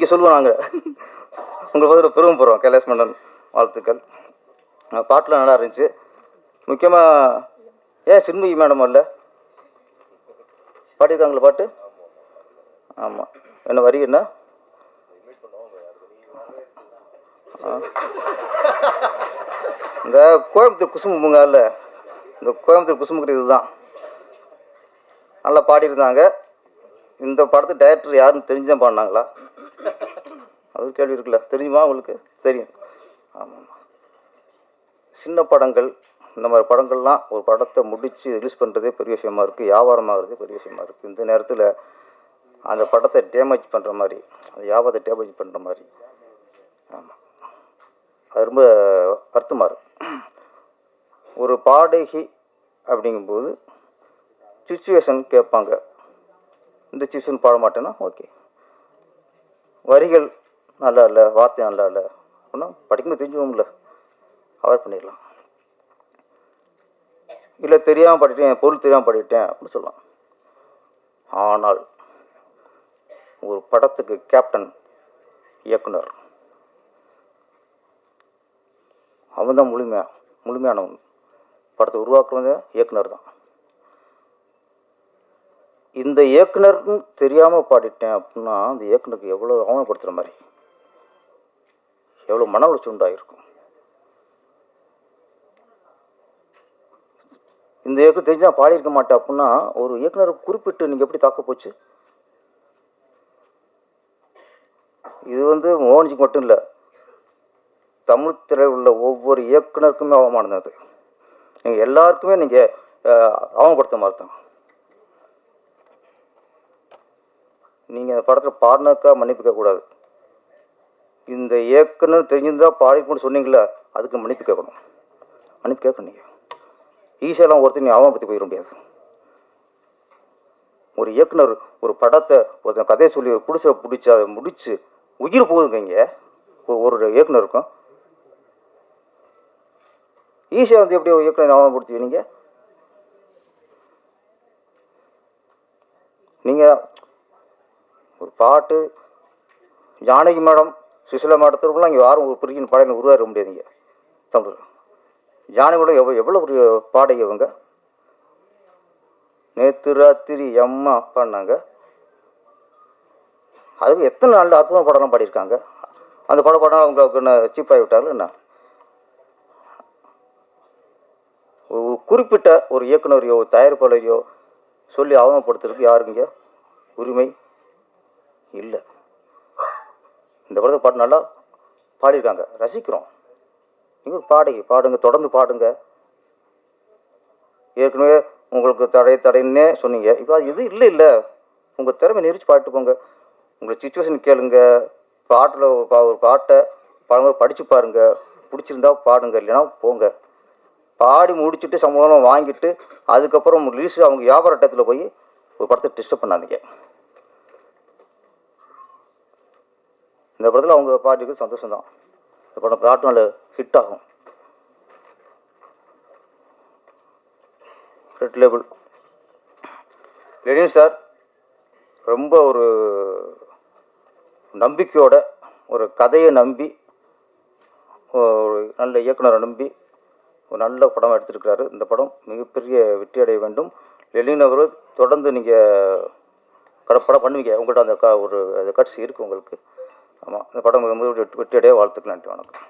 இங்கே சொல்லுவோம் நாங்கள் உங்களை பார்த்து போகிறோம் கைலாஸ் மன்னன் வாழ்த்துக்கள். அஹ் பாட்டுலாம் நல்லா இருந்துச்சு. முக்கியமாக ஏன் சின்மயி மேடம் இல்லை பாடியிருக்காங்களா பாட்டு? ஆமாம் என்ன வரி என்ன? இந்த கோயம்புத்தூர் குசுமுங்க இல்லை? இந்த கோயம்புத்தூர் குசும்புக்கு இதுதான். நல்லா பாடியிருந்தாங்க. இந்த படத்து டைரக்டர் யாருன்னு தெரிஞ்சு தான் பாடினாங்களா? அது ஒரு கேள்வி இருக்குல்ல. தெரியுமா உங்களுக்கு? தெரியும். ஆமாம் சின்ன படங்கள் இந்த மாதிரி படங்கள்லாம் ஒரு படத்தை முடித்து ரிலீஸ் பண்ணுறதே பெரிய விஷயமா இருக்குது வியாபாரமாகிறதே பெரிய விஷயமா இருக்குது இந்த நேரத்தில் அந்த படத்தை டேமேஜ் பண்ணுற மாதிரி அந்த வியாபாரத்தை டேமேஜ் பண்ணுற மாதிரி. ஆமாம் அது ரொம்ப வருத்தமாக இருக்கும் ஒரு பாடகி அப்படிங்கும்போது சுச்சுவேஷன் கேட்பாங்க. இந்த சுச்சுவேஷன் பாட மாட்டேன்னா ஓகே வரிகள் நல்லா இல்லை வார்த்தை நல்லா இல்லை அப்படின்னா படிக்கும்போது தெரிஞ்சுக்கோம்ல அவாய்ட் பண்ணிடலாம். இல்லை தெரியாமல் படிட்டேன் பொருள் தெரியாமல் படிட்டேன் அப்படின்னு சொல்லலாம். ஆனால் ஒரு படத்துக்கு கேப்டன் இயக்குனர். அவன் தான் முழுமையா முழுமையானவன். படத்தை உருவாக்குறவங்க இயக்குனர் தான். இந்த இயக்குனர்னு தெரியாமல் பாடிட்டேன் அப்படின்னா அந்த இயக்குனருக்கு எவ்வளோ அவமானப்படுத்துகிற மாதிரி. எவ்வளோ மன உளைச்சி உண்டாயிருக்கும். இந்த இயக்கம் தெரிஞ்சு நான் பாடியிருக்க மாட்டேன் அப்படின்னா ஒரு இயக்குனரை குறிப்பிட்டு நீங்கள் எப்படி தாக்க போச்சு? இது வந்து மோகன்ஜிக்கு மட்டும் இல்லை தமிழ் திரையில் உள்ள ஒவ்வொரு இயக்குனருக்குமே அவமானம் அது. நீங்கள் எல்லாருக்குமே நீங்கள் அவமப்படுத்த மாதிரி தான். நீங்கள் அந்த படத்தில் பாடினாக்கா மன்னிப்பு கேட்கக்கூடாது. இந்த இயக்குனர் தெரிஞ்சிருந்தால் பாடிக்கணும்னு சொன்னீங்களே அதுக்கு மன்னிப்பு கேட்கணும். மன்னிப்பு கேட்கணும் நீங்கள் ஈஸியெல்லாம் ஒருத்தர் நீ அவமானப்படுத்தி போயிட முடியாது. ஒரு இயக்குனர் ஒரு படத்தை ஒருத்தன் கதையை சொல்லி பிடிச்ச பிடிச்சி அதை முடித்து உயிர் போகுதுங்க இங்கே. ஒரு- இயக்குனருக்கும். ஈஸியாக வந்து எப்படி ஒரு இயக்குனர் அவமானப்படுத்துவீங்க நீங்கள் நீங்கள் ஒரு பாட்டு ஜானகி மேடம் சுசிலா மாவட்டத்திற்குள்ளே இங்கே யாரும் ஒரு பிரிக்கின் பாடலை உருவாக முடியாதுங்க தமிழ். ஜானிகளும் எவ்வளோ எவ்வளோ ஒரு பாடகி இவங்க? நேற்று ராத்திரி அம்மா பாடினாங்க அதுக்கு எத்தனை நாள் அற்புதம் படம்லாம் பாடியிருக்காங்க? அந்த படம் பாடம் அவங்களுக்கு என்ன சீப்பாகி விட்டாலும் என்ன? ஒரு குறிப்பிட்ட ஒரு இயக்குனரையோ தயாரிப்பாளரையோ சொல்லி அவமானப்படுத்துறதுக்கு யாருங்க உரிமை? இல்லை. இந்த படத்தை பாட்டு நல்லா பாடியிருக்காங்க. ரசிக்கிறோம். நீங்கள் பாடுங்க பாடுங்க தொடர்ந்து பாடுங்க. ஏற்கனவே உங்களுக்கு தடை தடைன்னே சொன்னீங்க. இப்போ அது இது இல்லை இல்லை. உங்கள் திறமை நெரிச்சு பாட்டு போங்க. உங்களை சுச்சுவேஷன் கேளுங்க. பாட்டில் ஒரு பா ஒரு பாட்டை பழங்க படித்து பாருங்கள் பிடிச்சிருந்தா பாடுங்க இல்லைன்னா போங்க. பாடி முடிச்சுட்டு சம்பளம் வாங்கிட்டு அதுக்கப்புறம் ரிலீஸ் அவங்க வியாபார டயத்தில் போய் ஒரு படத்தை டிஸ்டர்ப் பண்ணாதீங்க. இந்த படத்தில் அவங்க பாட்டுக்கு சந்தோஷம் தான் இந்த படம் பாட்டு நல்ல ஹிட் ஆகும். ரெட் லேபிள் லெனின் சார் ரொம்ப ஒரு நம்பிக்கையோட ஒரு கதையை நம்பி ஒரு நல்ல இயக்குனரை நம்பி ஒரு நல்ல படம் எடுத்திருக்கிறாரு. இந்த படம் மிகப்பெரிய வெற்றி அடைய வேண்டும். லெனின் அவர்கள் தொடர்ந்து நீங்கள் கடப்படம் பண்ணுவீங்க. உங்கள்கிட்ட அந்த க ஒரு அது கட்சி இருக்குது உங்களுக்கு. ஆமாம் இந்த படம் மிக வெற்றி அடைய வாழ்த்துக்கள் நன்றி வணக்கம்.